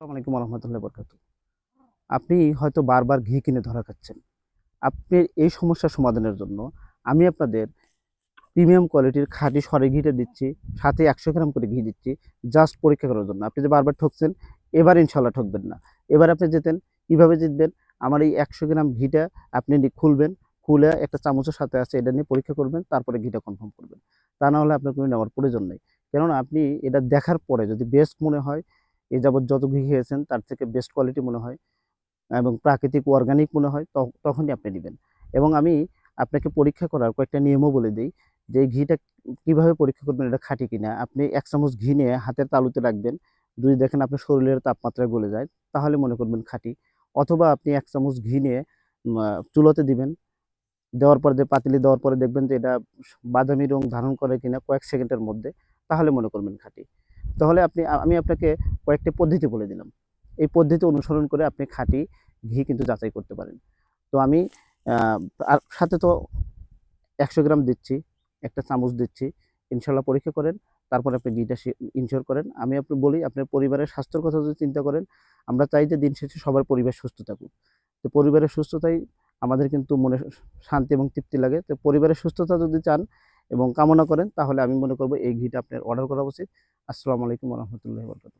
আসসালামু আলাইকুম রহমতুল্লাহ বরকাত আপনি হয়তো বারবার ঘি কিনে ধরা খাচ্ছেন। আপনি এই সমস্যার সমাধানের জন্য আমি আপনাদের প্রিমিয়াম কোয়ালিটির খাঁটি সরে ঘিটা দিচ্ছি, সাথে একশো গ্রাম করে ঘি দিচ্ছি, জাস্ট পরীক্ষা করার জন্য। আপনি যে বারবার ঠকছেন, এবার ইনশাল্লাহ ঠকবেন না। এবার আপনি যেতেন, কীভাবে জিতবেন? আমার এই একশো গ্রাম ঘিটা আপনি খুলবেন, খুলে একটা চামচের সাথে আছে, এটা নিয়ে পরীক্ষা করবেন, তারপরে ঘিটা কনফার্ম করবেন। তা না হলে আপনার কোনো নেওয়ার প্রয়োজন নেই। কেননা আপনি এটা দেখার পরে যদি বেস্ট মনে হয় এ যাবৎ যত ঘি খেয়েছেন, তার থেকে বেস্ট কোয়ালিটি মনে হয় এবং প্রাকৃতিক অর্গানিক মনে হয় তখনই আপনি নেবেন এবং আমি আপনাকে পরীক্ষা করার কয়েকটা নিয়মও বলে দিই যে ঘিটা কীভাবে পরীক্ষা করবেন, এটা খাঁটি কিনা। আপনি এক চামচ ঘি নিয়ে হাতের তালুতে রাখবেন, যদি দেখেন আপনার শরীরের তাপমাত্রা গলে যায়, তাহলে মনে করবেন খাঁটি। অথবা আপনি এক চামচ ঘি নিয়ে চুলোতে দিবেন, দেওয়ার পরে পাতিলি দেওয়ার পরে দেখবেন যে এটা বাদামি রং ধারণ করে কিনা কয়েক সেকেন্ডের মধ্যে, তাহলে মনে করবেন খাঁটি। তাহলে আপনি আমি আপনাকে কয়েকটি পদ্ধতি বলে দিলাম। এই পদ্ধতি অনুসরণ করে আপনি খাঁটি ঘি কিন্তু যাচাই করতে পারেন। তো আমি আর সাথে তো একশো গ্রাম দিচ্ছি, একটা চামচ দিচ্ছি, ইনশাল্লাহ পরীক্ষা করেন, তারপর আপনি ঘিটা ইনশোর করেন। আমি আপনি বলি, আপনার পরিবারের স্বাস্থ্যের কথা যদি চিন্তা করেন, আমরা চাই যে দিন শেষে সবার পরিবার সুস্থ থাকুক। তো পরিবারের সুস্থতাই আমাদের কিন্তু মনে শান্তি এবং তৃপ্তি লাগে। তো পরিবারের সুস্থতা যদি চান এবং কামনা করেন, তাহলে আমি মনে করব এই ঘিটা আপনার অর্ডার করা উচিত। আসসালামু আলাইকুম রহমতুল্লাহ বরকাত